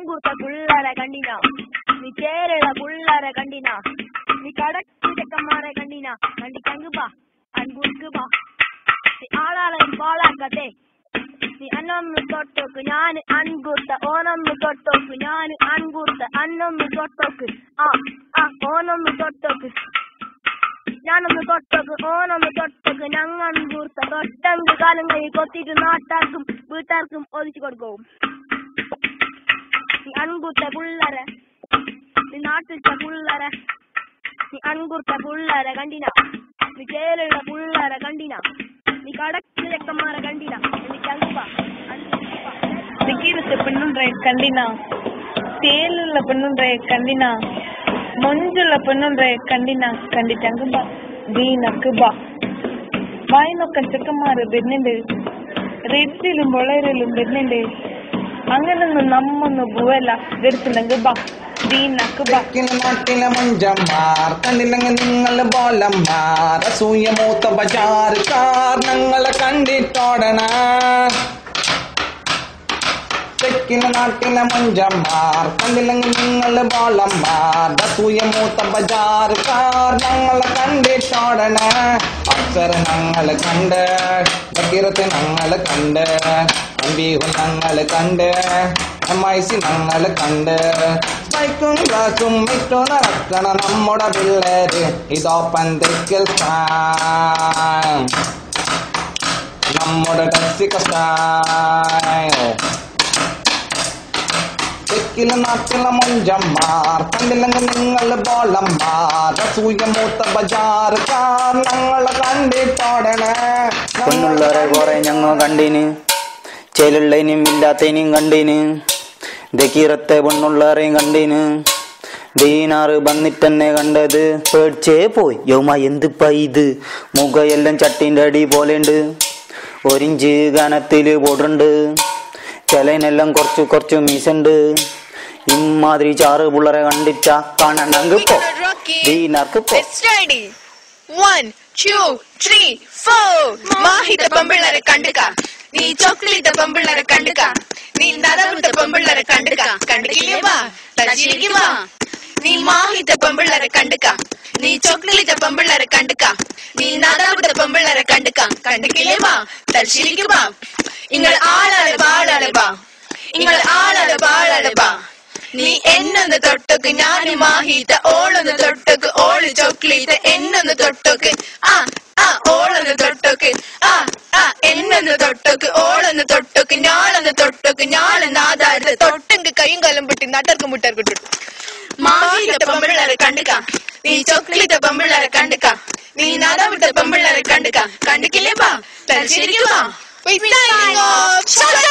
അൻകുർത്ത പിള്ളേരെ കണ്ടിന നീ ചേരുള്ള പിള്ളേരെ കണ്ടിന നീ കടക്ക് ചെക്കന്മാരെ കണ്ടിന കണ്ടിക്കങ്ക് ബാ അൻകുർക്ക് ബാ നീ ആളാളെ പാളാക്കത്തെ നീ അന്നൊന്ന് തൊട്ടോക്ക് ഞാൻ അൻകുർത്ത ഓനൊന്ന് തൊട്ടോക്ക് ഞാൻ അൻകുർത്ത അന്നൊന്ന് തൊട്ടോക്ക് ആ ആ ഓനൊന്ന് തൊട്ടോക്ക് ഞാനൊന്ന് തൊട്ടോക്ക് ഓനൊന്ന് തൊട്ടോക്ക് ഞങ്ങൾ അൻകൂർത്ത തൊട്ടങ്ക് കാലം കൈ കൊത്തിട്ട് നാട്ടാർക്കും വീട്ടാർക്കും ഒതിച്ചു കൊടുക്കും அன்குத்த புள்ளர நீ நாட்டுச்ச புள்ளர நீ அன்குர்த்த புள்ளர கண்டினா. நீ கேளுள்ள புள்ளர கண்டினா. நீ கடக்கு லெக்கமாற கண்டினா. நீ கல்பா சிக்கிருத்த பெண்ணுன்ற கண்டினா. தேலுள்ள பெண்ணுன்ற கண்டினா. மொஞ்சுள்ள பெண்ணுன்ற கண்டினா. கண்டி தங்குபா. வீணக்குபா. வாய் நொக்கம் செக்கமாறு பெண்ணு ரெட்டிலும் பொழையிலும் பெண்ணு അങ്ങനൊന്നും നമ്മൊന്നും പോവല്ല. വരുത്തുണ്ടെങ്ക് ബാ നിങ്ങൾ ഞങ്ങളെ കണ്ടിട്ടോടണ തെക്കിന് നാട്ടിലെ മഞ്ചന്മാർ കണ്ടില്ലെങ്കിൽ നിങ്ങൾ ബോളന്മാർ അസൂയ മൂത്ത ബജാറുകാർ ഞങ്ങളെ കണ്ടിട്ടോടണ അക്ഷര ഞങ്ങൾ കണ്ട് ഭഗീരത്തെ ഞങ്ങൾ കണ്ട്. അമ്പീഹു ഞങ്ങള് കണ്ട് എം ഐ സി ഞങ്ങള് കണ്ട് സ്പൈക്കും ഗ്ലാസും ഇട്ടു നടക്കണ നമ്മുടെ പിള്ളേര് ഇതോപ്പൻ തെക്കിൽ സ്ഥാൻ നമ്മുടെ ടക്സിക്ക സ്റ്റൈൽ തെക്കിലെ നാട്ടിലെ മൊഞ്ചന്മാർ കണ്ടില്ലെങ്കിൽ നിങ്ങൾ ബോളന്മാർ അസൂയ മൂത്ത ബജാറുകാർ ഞങ്ങളെ കണ്ടിട്ടോടണേ പെണ്ണുള്ളവരെ കുറെ ഞങ്ങൾ കണ്ടിന് ചേലുള്ളതിനും ഇല്ലാത്തതിനും കണ്ടിന്. ദക്കീറത്തെ പെണ്ണുള്ളവരെയും കണ്ടിന്. ദീനാറ് വന്നിട്ടെന്നെ കണ്ടത് പേടിച്ചേ പോയി. യൗമ എന്തിപ്പ ഇത്? മുഖയെല്ലാം ചട്ടിന്റെ അടി പോലെ പോലെയുണ്ട്. ഒരിഞ്ച് ഗാനത്തിൽ പൊടുണ്ട്. ചിലനെല്ലാം കുറച്ച് കുറച്ച് മീസുണ്ട് ഇമ്മാതിരി ചാറ് പിള്ളേരെ കണ്ടിച്ച കാണണ്ടെങ്ക് പോ. ദീനാർക്ക് പോ. One, two, three, four. മാഹിത പെമ്പിള്ളരെ കണ്ടുക നീ ചോക്ലേറ്റ് പെമ്പിള്ളരെ കണ്ടുക. നീ നടവിട്ട പെമ്പിള്ളരെ കണ്ടുക. കണ്ടില്ലേ വാ? വാ. നീ മാഹിത പെമ്പിള്ളരെ കണ്ടുക. നീ ചോക്ലേറ്റ് പെമ്പിള്ളരെ കണ്ടുക. നീ നടവിട്ട പെമ്പിള്ളരെ കണ്ടുക. കണ്ടില്ലേ വാ? തലശ്ശേരിക്ക് വാ. നിങ്ങൾ ആളാളെ ബാളാളെ ബാ നിങ്ങൾ ആളാളെ ബാളാളെ ബാ നീ എന്നൊന്ന് തൊട്ടൊക്ക് ഞാൻ മാഹീത്ത ഓളൊന്ന് തൊട്ടൊക്ക് ഓൾ ചോക്ലേറ്റ് എന്നൊന്ന് തൊട്ടൊക്ക്. ആ நாளும் நாதாடு தொட்டுங்கு கையும் காலம் புட்டி நட்டருக்கு முட்டர் குட்டு மாவீத பம்பிள்ளார கண்டுக்கா நீ சொக்லித பம்பிள்ளார கண்டுக்கா நீ நாதா விட்ட பம்பிள்ளார கண்டுக்கா கண்டுக்கலேப்பா தரிசிரிக்கவா போய் சாலா